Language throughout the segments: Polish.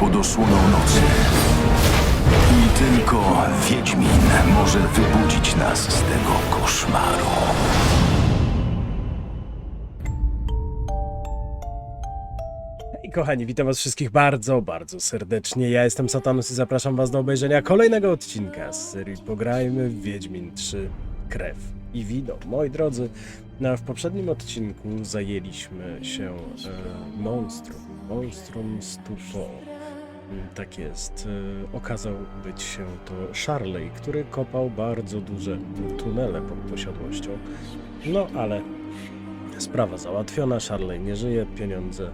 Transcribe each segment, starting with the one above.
pod osłoną nocy. I tylko Wiedźmin może wybudzić nas z tego koszmaru. I kochani, witam was wszystkich bardzo, bardzo serdecznie. Ja jestem Satanus i zapraszam was do obejrzenia kolejnego odcinka z serii Pograjmy w Wiedźmin 3 Krew i Wino. Moi drodzy, no, w poprzednim odcinku zajęliśmy się e, monstrum, monstrum stufo. Tak jest. E, okazał być się to Charley, który kopał bardzo duże tunele pod posiadłością. No ale sprawa załatwiona, Charley nie żyje, pieniądze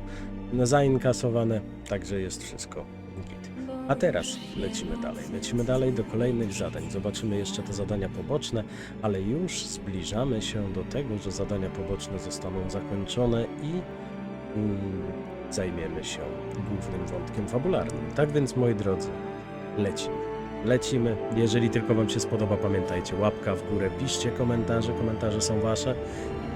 zainkasowane, także jest wszystko git. A teraz lecimy dalej. Lecimy dalej do kolejnych zadań. Zobaczymy jeszcze te zadania poboczne, ale już zbliżamy się do tego, że zadania poboczne zostaną zakończone i mm, zajmiemy się głównym wątkiem fabularnym. Tak więc, moi drodzy, lecimy. Lecimy. Jeżeli tylko Wam się spodoba, pamiętajcie, łapka w górę, piszcie komentarze, komentarze są Wasze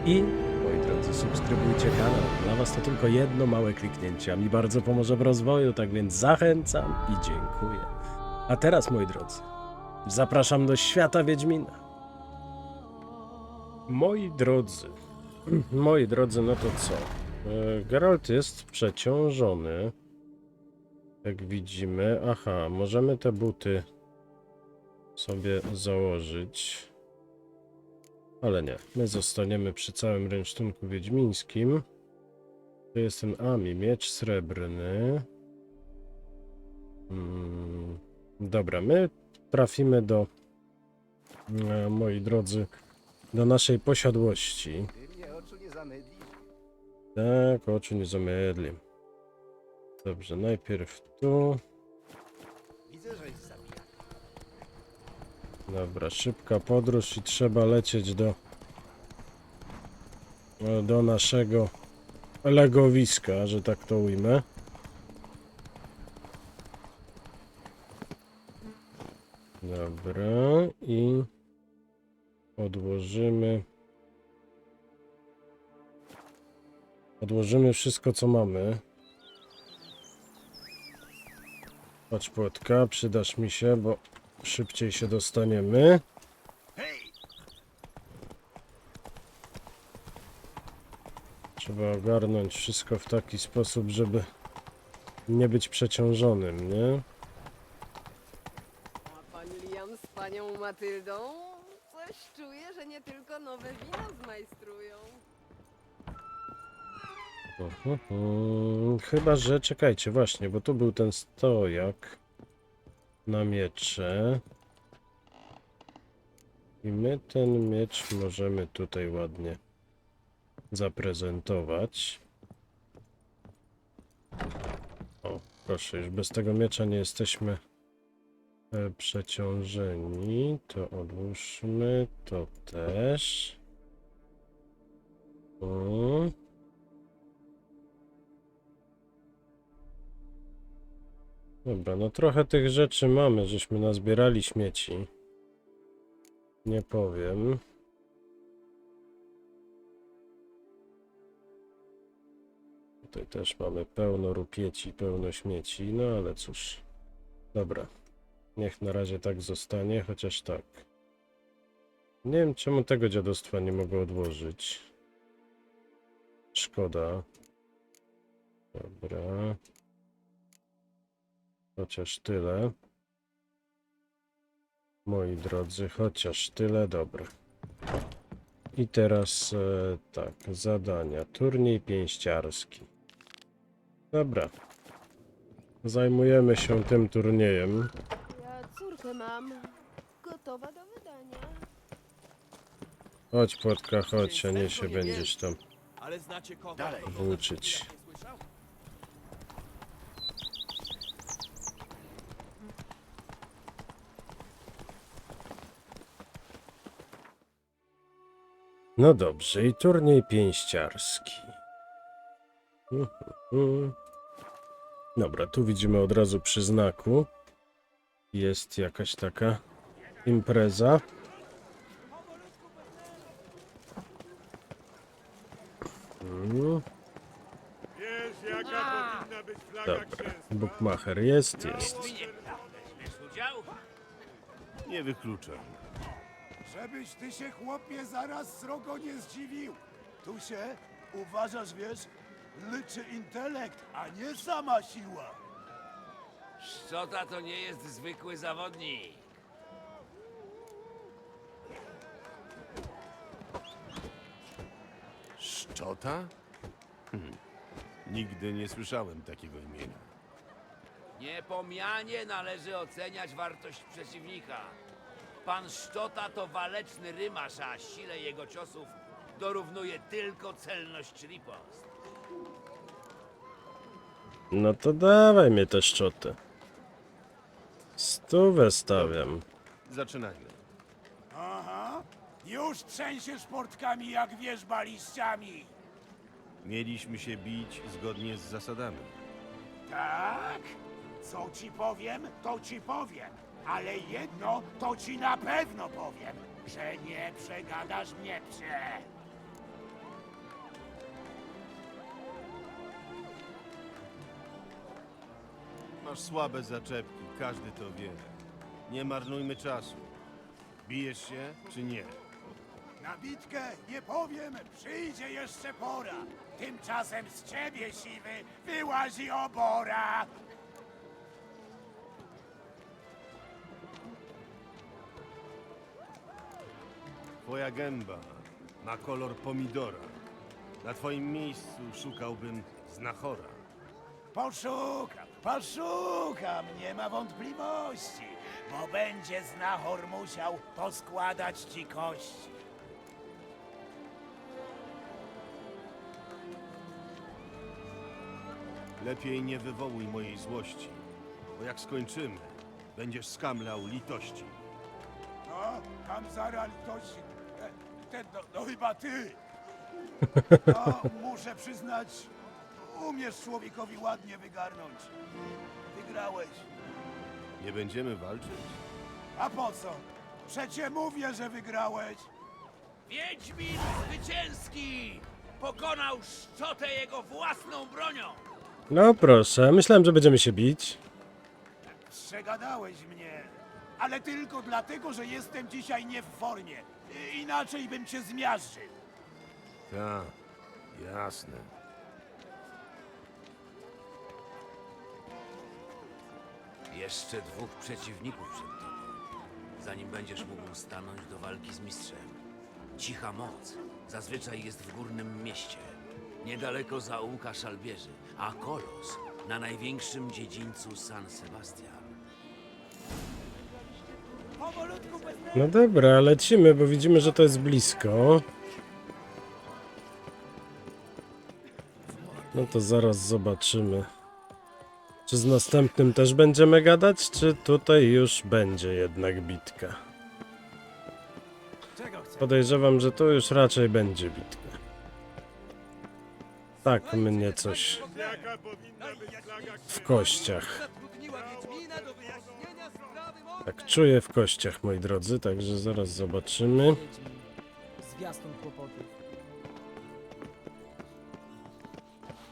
i moi drodzy, subskrybujcie kanał. Dla Was to tylko jedno małe kliknięcie, a mi bardzo pomoże w rozwoju, tak więc zachęcam i dziękuję. A teraz, moi drodzy, zapraszam do świata Wiedźmina. Moi drodzy, moi drodzy, no to co? E, Geralt jest przeciążony. Jak widzimy. Aha, możemy te buty sobie założyć. Ale nie, my zostaniemy przy całym rynsztunku wiedźmińskim. To jest ten Ami, miecz srebrny. Mm, dobra, my trafimy do, e, moi drodzy, do naszej posiadłości. Tak, oczu nie zamydli. Dobrze, najpierw tu. Dobra, szybka podróż i trzeba lecieć do do naszego legowiska, że tak to ujmę. Dobra, i odłożymy odłożymy wszystko co mamy. Patrz płotka, przydasz mi się, bo szybciej się dostaniemy. Trzeba ogarnąć wszystko w taki sposób, żeby nie być przeciążonym, nie? A pan Liam z panią Matyldą? Coś czuję, że nie tylko nowe wina zmajstrują. Chyba, że czekajcie, właśnie, bo tu był ten stojak na miecze. I my ten miecz możemy tutaj ładnie zaprezentować. O, proszę, już bez tego miecza nie jesteśmy e, przeciążeni. To odłóżmy, to też. O. Dobra, no trochę tych rzeczy mamy, żeśmy nazbierali śmieci. Nie powiem. Tutaj też mamy pełno rupieci, pełno śmieci, no ale cóż. Dobra. Niech na razie tak zostanie, chociaż tak. Nie wiem czemu tego dziadostwa nie mogę odłożyć. Szkoda. Dobra. Chociaż tyle. Moi drodzy, chociaż tyle, dobra. I teraz e, tak, zadania. Turniej pięściarski. Dobra. Zajmujemy się tym turniejem. Ja córkę mam. Gotowa do wydania. Chodź, płotka, chodź, a nie się będziesz tam Ale znacie kogo? Dalej. włóczyć. No dobrze, i turniej pięściarski. Mhm. Dobra, tu widzimy od razu przy znaku. Jest jakaś taka impreza. Wiesz, wiesz, jaka powinna być flaga Dobra. Bookmacher jest, jest. Nie wykluczam. Żebyś ty się, chłopie, zaraz srogo nie zdziwił. Tu się, uważasz, wiesz, liczy intelekt, a nie sama siła. Szczota to nie jest zwykły zawodnik. Szczota? Hmm. Nigdy nie słyszałem takiego imienia. Niepomianie należy oceniać wartość przeciwnika. Pan Szczota to waleczny rymarz, a sile jego ciosów dorównuje tylko celność ripost. No to dawaj mnie te szczoty. Stówę stawiam. Zaczynajmy. Aha, już trzęsiesz portkami jak wierzba liściami. Mieliśmy się bić zgodnie z zasadami. Tak? Co ci powiem, to ci powiem. Ale jedno to ci na pewno powiem, że nie przegadasz mnie, psie. Masz słabe zaczepki, każdy to wie. Nie marnujmy czasu. Bijesz się, czy nie? Na bitkę nie powiem, przyjdzie jeszcze pora. Tymczasem z ciebie, siwy, wyłazi obora. Twoja gęba ma kolor pomidora. Na twoim miejscu szukałbym znachora. Poszukam, poszukam, nie ma wątpliwości, bo będzie znachor musiał poskładać ci kości. Lepiej nie wywołuj mojej złości, bo jak skończymy, będziesz skamlał litości. No, tam zaraz litości. Ten, no, no chyba ty. No, muszę przyznać, umiesz człowiekowi ładnie wygarnąć. Wygrałeś. Nie będziemy walczyć? A po co? Przecie mówię, że wygrałeś. Wiedźmin zwycięski! Pokonał Szczotę jego własną bronią! No proszę, myślałem, że będziemy się bić. Przegadałeś mnie, ale tylko dlatego, że jestem dzisiaj nie w formie. Inaczej bym cię zmiażdżył. Tak, jasne. Jeszcze dwóch przeciwników przed tobą, zanim będziesz mógł stanąć do walki z mistrzem. Cicha moc zazwyczaj jest w górnym mieście, niedaleko zaułka szalbierzy, a Kolos na największym dziedzińcu San Sebastian. No dobra, lecimy, bo widzimy, że to jest blisko. No to zaraz zobaczymy. Czy z następnym też będziemy gadać, czy tutaj już będzie jednak bitka? Podejrzewam, że tu już raczej będzie bitka. Tak mnie coś w kościach. Tak czuję w kościach, moi drodzy, także zaraz zobaczymy. Zwiastun kłopotów.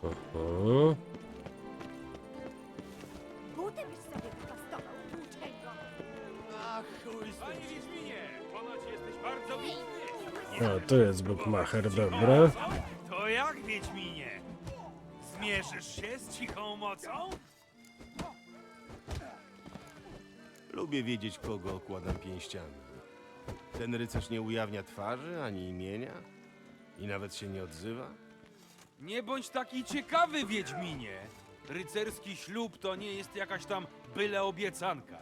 O, Buty byś sobie wypastował, włóczęgo. Panie Wiedźminie, ponoć jesteś bardzo winny. o, tu jest Bookmacher, dobra. To jak, Wiedźminie? Zmierzysz się z cichą mocą? Lubię wiedzieć, kogo okładam pięściami. Ten rycerz nie ujawnia twarzy ani imienia i nawet się nie odzywa. Nie bądź taki ciekawy, Wiedźminie. Rycerski ślub to nie jest jakaś tam byle obiecanka.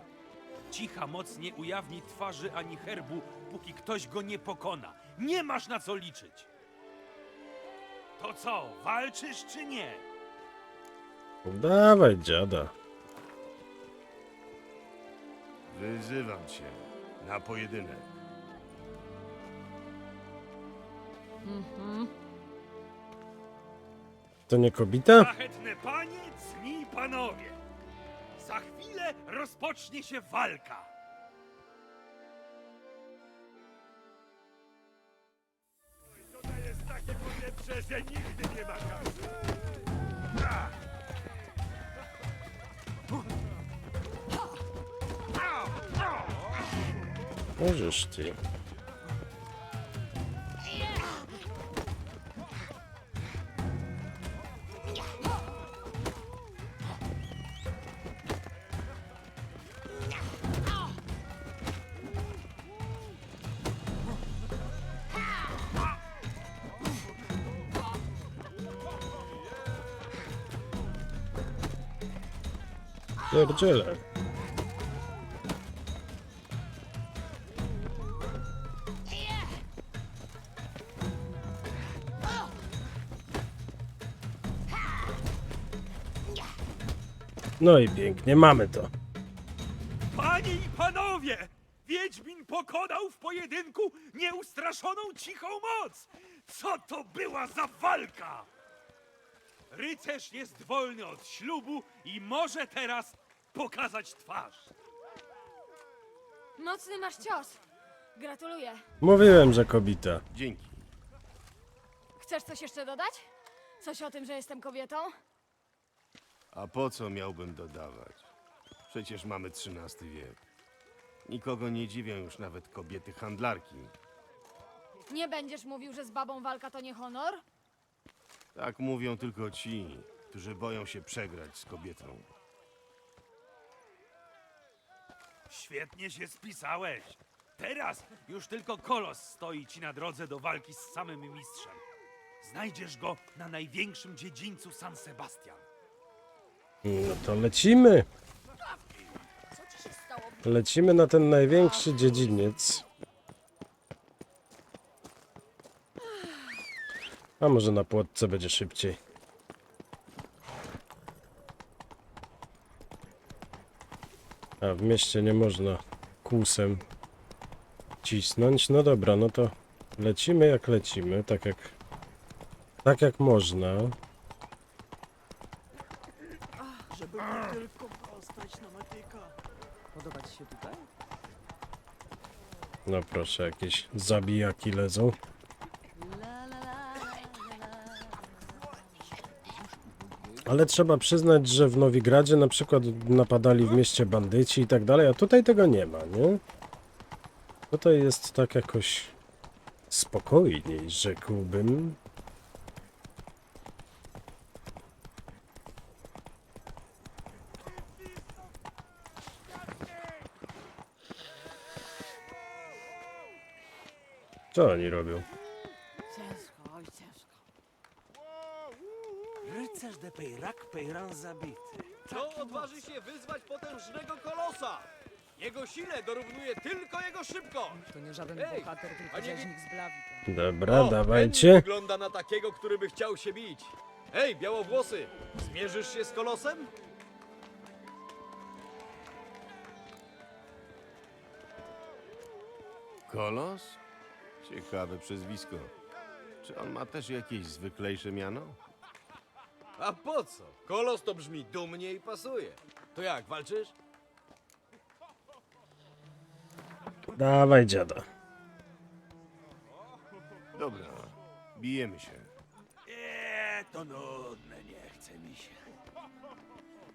Cicha moc nie ujawni twarzy ani herbu, póki ktoś go nie pokona. Nie masz na co liczyć. To co, walczysz czy nie? Dawaj, dziada. Wyzywam cię na pojedynek. To nie kobita? Szlachetne panie, cni panowie. Za chwilę rozpocznie się walka. To jest takie powietrze, że nigdy nie ma. Możesz ty. Pierdziele. No i pięknie, mamy to. Panie i panowie! Wiedźmin pokonał w pojedynku nieustraszoną cichą moc! Co to była za walka? Rycerz jest wolny od ślubu i może teraz pokazać twarz. Mocny masz cios. Gratuluję. Mówiłem, że kobita. Dzięki. Chcesz coś jeszcze dodać? Coś o tym, że jestem kobietą? A po co miałbym dodawać? Przecież mamy XIII wiek. Nikogo nie dziwią już nawet kobiety handlarki. Nie będziesz mówił, że z babą walka to nie honor? Tak mówią tylko ci, którzy boją się przegrać z kobietą. Świetnie się spisałeś. Teraz już tylko kolos stoi ci na drodze do walki z samym mistrzem. Znajdziesz go na największym dziedzińcu San Sebastian. No to lecimy. Lecimy na ten największy dziedziniec. A może na płotce będzie szybciej. A w mieście nie można kłusem cisnąć. No dobra, no to lecimy jak lecimy, tak jak tak jak można. Tylko postać na matyka. Podoba ci się tutaj? No proszę, jakieś zabijaki lezą. Ale trzeba przyznać, że w Nowigradzie na przykład napadali w mieście bandyci i tak dalej, a tutaj tego nie ma, nie? Tutaj jest tak jakoś spokojniej, rzekłbym. Co oni robią? Ciężko, oj ciężko. Rycerz de Peyrac Peyran zabity. Kto odważy się wyzwać potężnego kolosa? Jego sile dorównuje tylko jego szybkość. To nie żaden Ej, bohater, tylko nie rzeźnik z Blawika. Dobra, O, ten dawajcie. wygląda na takiego, który by chciał się bić. Ej, białowłosy, zmierzysz się z kolosem? Kolos? Ciekawe przezwisko. Czy on ma też jakieś zwyklejsze miano? A po co? Kolos to brzmi dumnie i pasuje. To jak, walczysz? Dawaj dziada. Dobra, bijemy się. Eee, to nudne, nie chce mi się.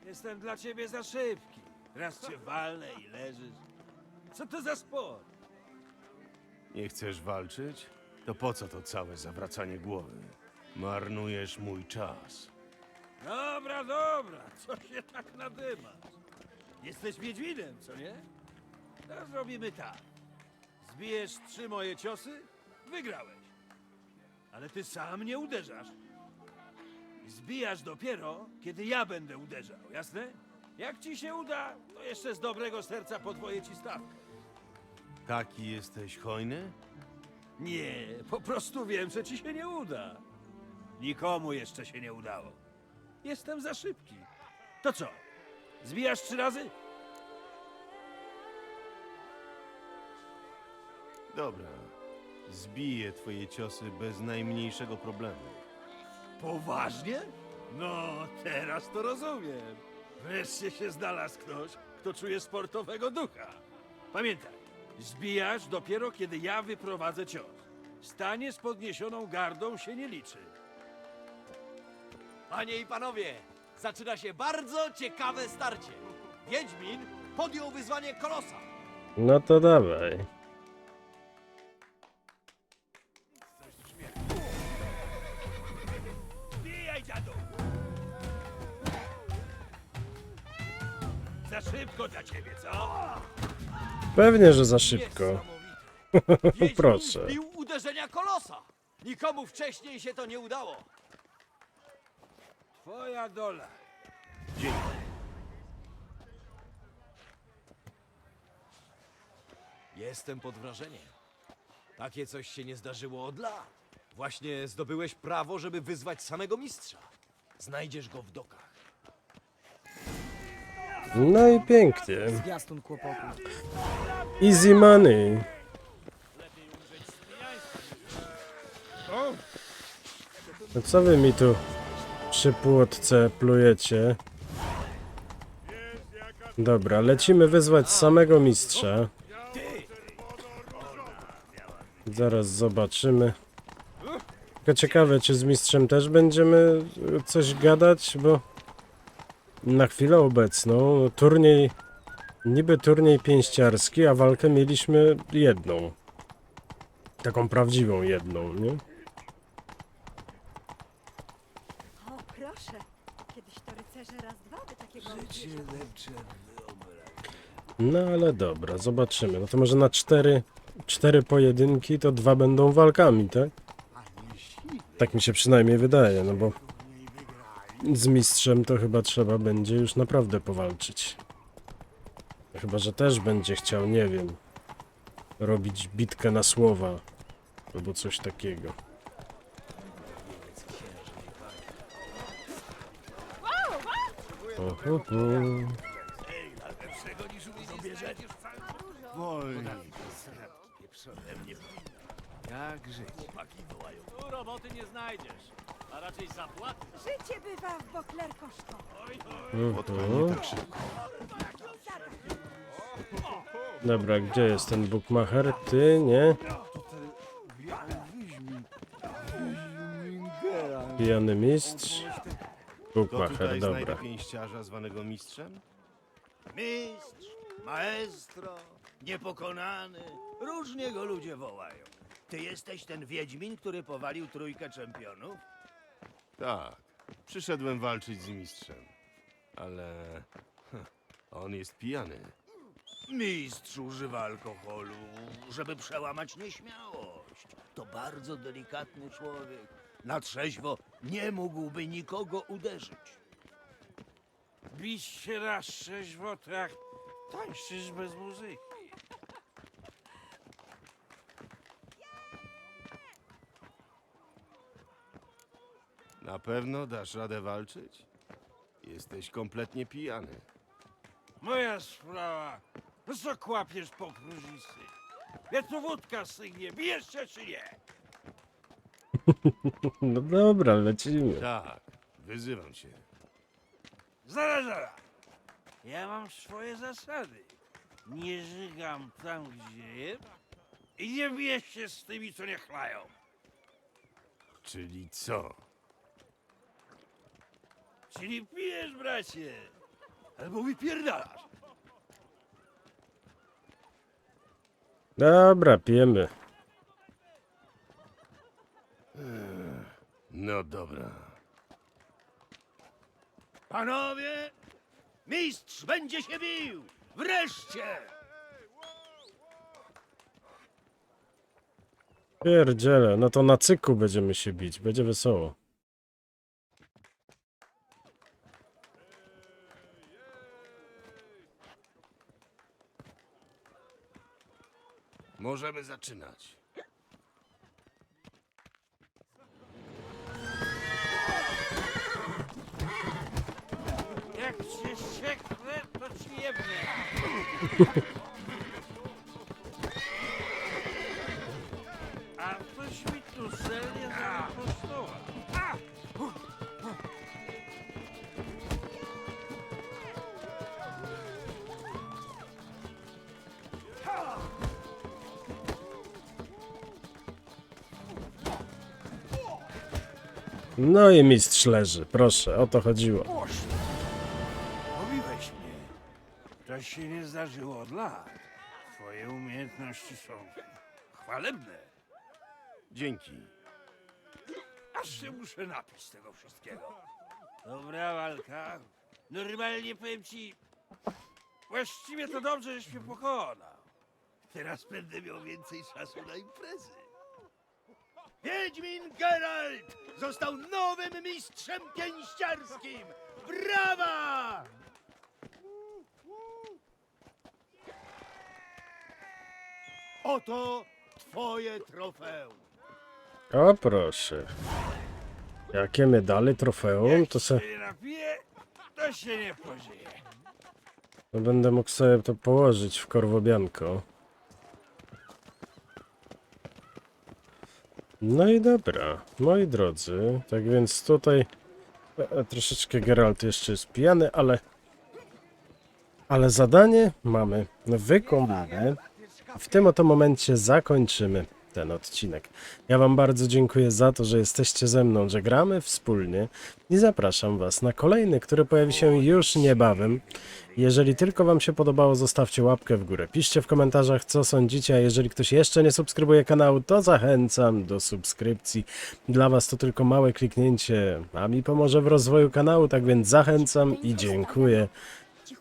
Jestem dla ciebie za szybki. Raz cię walnę i leżysz. Co to za sport? Nie chcesz walczyć? To po co to całe zawracanie głowy? Marnujesz mój czas. Dobra, dobra, co się tak nadymasz? Jesteś Wiedźminem, co nie? To zrobimy tak. Zbijesz trzy moje ciosy, wygrałeś. Ale ty sam nie uderzasz. Zbijasz dopiero, kiedy ja będę uderzał, jasne? Jak ci się uda, to jeszcze z dobrego serca podwoję ci stawkę. Taki jesteś hojny? Nie, po prostu wiem, że ci się nie uda. Nikomu jeszcze się nie udało. Jestem za szybki. To co? Zbijasz trzy razy? Dobra. Zbiję twoje ciosy bez najmniejszego problemu. Poważnie? No, teraz to rozumiem. Wreszcie się znalazł ktoś, kto czuje sportowego ducha. Pamiętaj, Zbijasz dopiero, kiedy ja wyprowadzę cios. Stanie z podniesioną gardą się nie liczy. Panie i panowie, zaczyna się bardzo ciekawe starcie. Wiedźmin podjął wyzwanie Kolosa. No to dawaj. Za szybko dla ciebie, co? Pewnie, że za szybko. Wiedźmin Proszę. wbił uderzenia kolosa. Nikomu wcześniej się to nie udało. Twoja dola. Jestem pod wrażeniem. Takie coś się nie zdarzyło od lat. Właśnie zdobyłeś prawo, żeby wyzwać samego mistrza. Znajdziesz go w dokach. No i pięknie. Zwiastun kłopotu. Easy money. No co wy mi tu przy płotce plujecie? Dobra, lecimy wyzwać samego mistrza. Zaraz zobaczymy. Tylko ciekawe, czy z mistrzem też będziemy coś gadać, bo na chwilę obecną turniej Niby turniej pięściarski, a walkę mieliśmy jedną. Taką prawdziwą jedną, nie? O, proszę. Kiedyś to rycerze raz dwa by takiego No ale dobra, zobaczymy. No to może na cztery, cztery pojedynki to dwa będą walkami, tak? Tak mi się przynajmniej wydaje, no bo z mistrzem to chyba trzeba będzie już naprawdę powalczyć. Chyba, że też będzie chciał, nie wiem, robić bitkę na słowa albo coś takiego. Ohoho. Tu roboty nie znajdziesz, a raczej zapłaty. Życie bywa w Bokler koszto. Mhm. tak szybko. Dobra, gdzie jest ten bookmacher? Ty, nie? Pijany mistrz. Kto Bookmacher, tutaj znajdzie dobra. pięściarza zwanego mistrzem? Mistrz, maestro, niepokonany. Różnie go ludzie wołają. Ty jesteś ten Wiedźmin, który powalił trójkę czempionów? Tak. Przyszedłem walczyć z mistrzem. Ale... heh, On jest pijany. Mistrz używa alkoholu, żeby przełamać nieśmiałość. To bardzo delikatny człowiek. Na trzeźwo nie mógłby nikogo uderzyć. Bić się raz trzeźwo, to jak tańczysz bez muzyki. Na pewno dasz radę walczyć? Jesteś kompletnie pijany. Moja sprawa. No co kłapiesz po próżnicy? Ja tu wódka stygnie. Bijesz się czy nie? No dobra, lecimy. Tak, wyzywam cię. Zaraz, zaraz. Ja mam swoje zasady. Nie żygam tam, gdzie jem i nie biję się z tymi, co nie chlają. Czyli co? Czyli pijesz, bracie, albo wypierdalasz. Dobra, pijemy. No dobra. Panowie, mistrz będzie się bił! Wreszcie! Pierdziele, no to na cyku będziemy się bić, będzie wesoło. Możemy zaczynać. Jak cię sieknę, to ci jebnę. No i mistrz leży, proszę, o to chodziło. Poszło. Pobiłeś mnie. To się nie zdarzyło od lat. Twoje umiejętności są chwalebne. Dzięki. Aż się muszę napić tego wszystkiego. Dobra walka. Normalnie powiem ci, Właściwie to dobrze, żeś mnie pokonał. Teraz będę miał więcej czasu na imprezy. Wiedźmin Geralt został nowym mistrzem pięściarskim! Brawa! Oto twoje trofeum. O proszę. Jakie medale, trofeum, to se... Napiję, to się nie pożyje. To będę mógł sobie to położyć w korwobianko. No i dobra, moi drodzy, tak więc tutaj e, e, troszeczkę Geralt jeszcze jest pijany, ale ale zadanie mamy wykonane. W tym oto momencie zakończymy ten odcinek. Ja Wam bardzo dziękuję za to, że jesteście ze mną, że gramy wspólnie i zapraszam Was na kolejny, który pojawi się już niebawem. Jeżeli tylko Wam się podobało, zostawcie łapkę w górę. Piszcie w komentarzach, co sądzicie, a jeżeli ktoś jeszcze nie subskrybuje kanału, to zachęcam do subskrypcji. Dla Was to tylko małe kliknięcie, a mi pomoże w rozwoju kanału, tak więc zachęcam i dziękuję.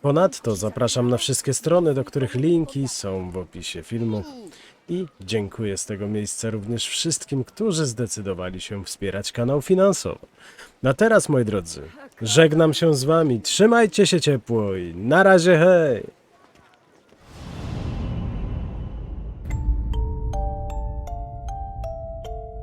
Ponadto zapraszam na wszystkie strony, do których linki są w opisie filmu. I dziękuję z tego miejsca również wszystkim, którzy zdecydowali się wspierać kanał finansowo. A teraz, moi drodzy, żegnam się z Wami. Trzymajcie się ciepło i na razie, hej!